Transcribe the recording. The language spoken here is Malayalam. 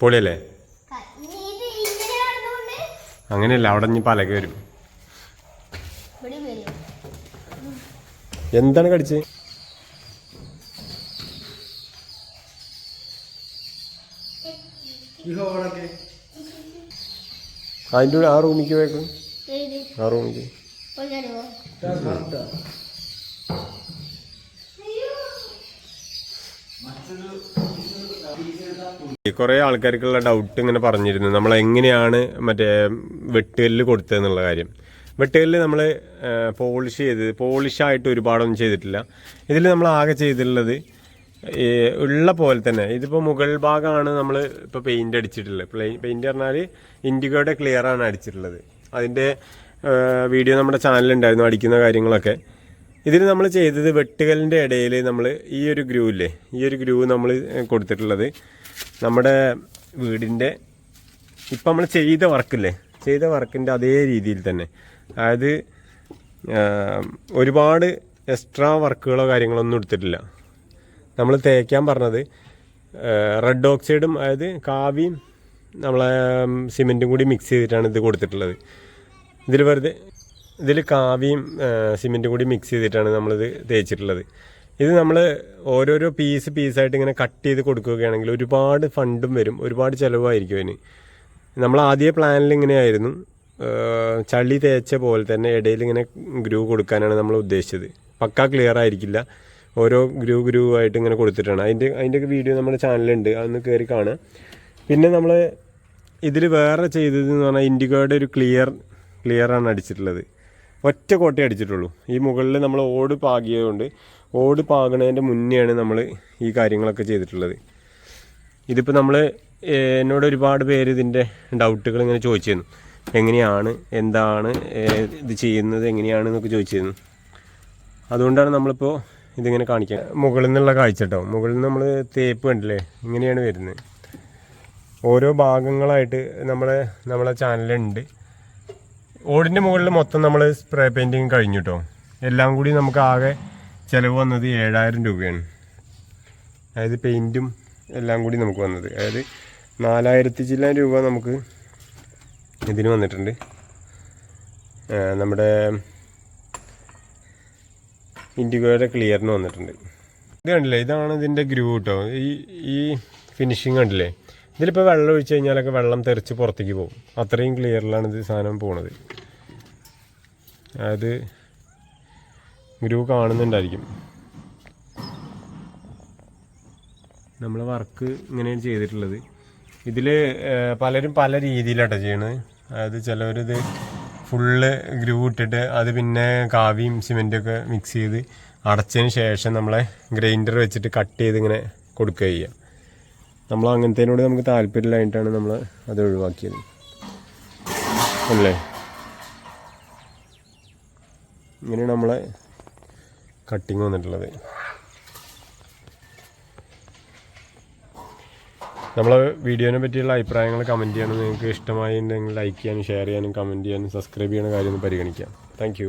പൊളിയല്ലേ? അങ്ങനെയല്ല അവിടെ ഇനി പലക വരും. എന്താണ് കടിച്ചത് അതിന്റെ ആ റൂമിക്ക് പോയേക്കും. ആ റൂമിക്ക് കുറേ ആൾക്കാർക്കുള്ള ഡൗട്ട് ഇങ്ങനെ പറഞ്ഞിരുന്നു. നമ്മൾ എങ്ങനെയാണ് മറ്റേ വെട്ടുകല്ല് കൊടുത്തതെന്നുള്ള കാര്യം. വെട്ടുകല്ല് നമ്മൾ പോളിഷ് ചെയ്ത് പോളിഷായിട്ട് ഒരുപാടൊന്നും ചെയ്തിട്ടില്ല. ഇതിൽ നമ്മൾ ആകെ ചെയ്തിട്ടുള്ളത് ഉള്ള പോലെ തന്നെ. ഇതിപ്പോൾ മുകൾ ഭാഗമാണ് നമ്മൾ ഇപ്പോൾ പെയിന്റ് അടിച്ചിട്ടുള്ളത്. പ്ലെയിൻ പെയിന്റ് പറഞ്ഞാൽ ഇൻഡിഗോയുടെ ക്ലിയറാണ് അടിച്ചിട്ടുള്ളത്. അതിന്റെ വീഡിയോ നമ്മുടെ ചാനലുണ്ടായിരുന്നു അടിക്കുന്ന കാര്യങ്ങളൊക്കെ. ഇതിൽ നമ്മൾ ചെയ്തത് വെട്ടുകലിന്റെ ഇടയിൽ നമ്മൾ ഈ ഒരു ഗ്രൂ ഇല്ലേ ഈ ഒരു ഗ്രൂ നമ്മൾ കൊടുത്തിട്ടുള്ളത് നമ്മുടെ വീടിന്റെ ഇപ്പം നമ്മൾ ചെയ്ത വർക്കില്ലേ ചെയ്ത വർക്കിന്റെ അതേ രീതിയിൽ തന്നെ. അതായത് ഒരുപാട് എക്സ്ട്രാ വർക്കുകളോ കാര്യങ്ങളോ ഒന്നും എടുത്തിട്ടില്ല. നമ്മൾ തേക്കാൻ പറഞ്ഞത് റെഡ് ഓക്സൈഡും അതായത് കാവിയും നമ്മളെ സിമെന്റും കൂടി മിക്സ് ചെയ്തിട്ടാണ് ഇത് കൊടുത്തിട്ടുള്ളത്. ഇതിൽ വെറുതെ ഇതിൽ കാവിയും സിമെന്റും കൂടി മിക്സ് ചെയ്തിട്ടാണ് നമ്മളിത് തേച്ചിട്ടുള്ളത്. ഇത് നമ്മൾ ഓരോരോ പീസ് പീസായിട്ട് ഇങ്ങനെ കട്ട് ചെയ്ത് കൊടുക്കുകയാണെങ്കിൽ ഒരുപാട് ഫണ്ടും വരും. ഒരുപാട് ചിലവായിരിക്കും അതിന്. നമ്മൾ ആദ്യ പ്ലാനിൽ ഇങ്ങനെയായിരുന്നു. ചളി തേച്ച പോലെ തന്നെ ഇടയിൽ ഇങ്ങനെ ഗ്രൂ കൊടുക്കാനാണ് നമ്മൾ ഉദ്ദേശിച്ചത്. പക്കാ ക്ലിയർ ആയിരിക്കില്ല. ഓരോ ഗ്രൂ ഗ്രൂ ആയിട്ട് ഇങ്ങനെ കൊടുത്തിട്ടാണ്. അതിന്റെ അതിന്റെ വീഡിയോ നമ്മുടെ ചാനലുണ്ട് അതൊന്ന് കയറി കാണുക പിന്നെ നമ്മൾ ഇതിൽ വേറെ ചെയ്തതെന്ന് പറഞ്ഞാൽ ഇൻഡിഗോയുടെ ഒരു ക്ലിയർ ക്ലിയറാണ് അടിച്ചിട്ടുള്ളത്. ഒറ്റ കോട്ടേ അടിച്ചിട്ടുള്ളൂ. ഈ മുകളിൽ നമ്മൾ ഓട് പാകിയതുകൊണ്ട് ഓട് പാകണതിന്റെ മുന്നെയാണ് നമ്മൾ ഈ കാര്യങ്ങളൊക്കെ ചെയ്തിട്ടുള്ളത്. ഇതിപ്പോൾ നമ്മൾ എന്നോട് ഒരുപാട് പേര് ഇതിന്റെ ഡൗട്ടുകൾ ഇങ്ങനെ ചോദിച്ചിരുന്നു. എങ്ങനെയാണ് എന്താണ് ഇത് ചെയ്യുന്നത് എങ്ങനെയാണ് എന്നൊക്കെ ചോദിച്ചിരുന്നു. അതുകൊണ്ടാണ് നമ്മളിപ്പോൾ ഇതിങ്ങനെ കാണിക്കുക മുകളിൽ നിന്നുള്ള കാഴ്ച കേട്ടോ മുകളിൽ നിന്ന് നമ്മൾ തേപ്പ് കണ്ടില്ലേ ഇങ്ങനെയാണ് വരുന്നത്. ഓരോ ഭാഗങ്ങളായിട്ട് നമ്മളെ നമ്മളെ ചാനലുണ്ട് ഓടിന്റെ മുകളിൽ മൊത്തം നമ്മൾ സ്പ്രേ പെയിന്റിങ് കഴിഞ്ഞു കേട്ടോ എല്ലാം കൂടി നമുക്ക് ആകെ ചിലവ് വന്നത് ഏഴായിരം രൂപയാണ്. അതായത് പെയിന്റും എല്ലാം കൂടി നമുക്ക് വന്നത്. അതായത് നാലായിരത്തി ചില്ലാൻ രൂപ നമുക്ക് ഇതിന് വന്നിട്ടുണ്ട്. നമ്മുടെ ഇൻഡിഗോയുടെ ക്ലിയറിന് വന്നിട്ടുണ്ട്. ഇത് കണ്ടില്ലേ? ഇതാണ് ഇതിന്റെ ഗ്രൂ കേട്ടോ ഈ ഈ ഫിനിഷിങ് കണ്ടില്ലേ? ഇതിലിപ്പോൾ വെള്ളം ഒഴിച്ച് കഴിഞ്ഞാലൊക്കെ വെള്ളം തെറിച്ച് പുറത്തേക്ക് പോകും. അത്രയും ക്ലിയറിലാണ് ഇത് സാധനം പോണത്. അതായത് ഗ്രൂ കാണുന്നുണ്ടായിരിക്കും. നമ്മൾ വർക്ക് ഇങ്ങനെയാണ് ചെയ്തിട്ടുള്ളത്. ഇതിൽ പലരും പല രീതിയിലാട്ടോ ചെയ്യണത്. അതായത് ചിലവരിത് ഫുള്ള് ഗ്രൂ ഇട്ടിട്ട് അത് പിന്നെ കാവിയും സിമെന്റും ഒക്കെ മിക്സ് ചെയ്ത് അടച്ചതിന് ശേഷം നമ്മളെ ഗ്രൈൻഡർ വെച്ചിട്ട് കട്ട് ചെയ്ത് ഇങ്ങനെ കൊടുക്കുക ചെയ്യുക. നമ്മൾ അങ്ങനത്തേനോട് നമുക്ക് താല്പര്യമില്ലായിട്ടാണ് നമ്മൾ അത് ഒഴിവാക്കിയത്. അല്ലേ? ഇങ്ങനെയാണ് നമ്മളെ കട്ടിങ് വന്നിട്ടുള്ളത്. നമ്മളെ വീഡിയോനെ പറ്റിയുള്ള അഭിപ്രായങ്ങൾ കമന്റ് ചെയ്യണം നിങ്ങൾക്ക് ഇഷ്ടമായി ഉണ്ടെങ്കിൽ ലൈക്ക് ചെയ്യാനും ഷെയർ ചെയ്യാനും കമന്റ് ചെയ്യാനും സബ്സ്ക്രൈബ് ചെയ്യുന്ന കാര്യം ഒന്ന് പരിഗണിക്കാം താങ്ക്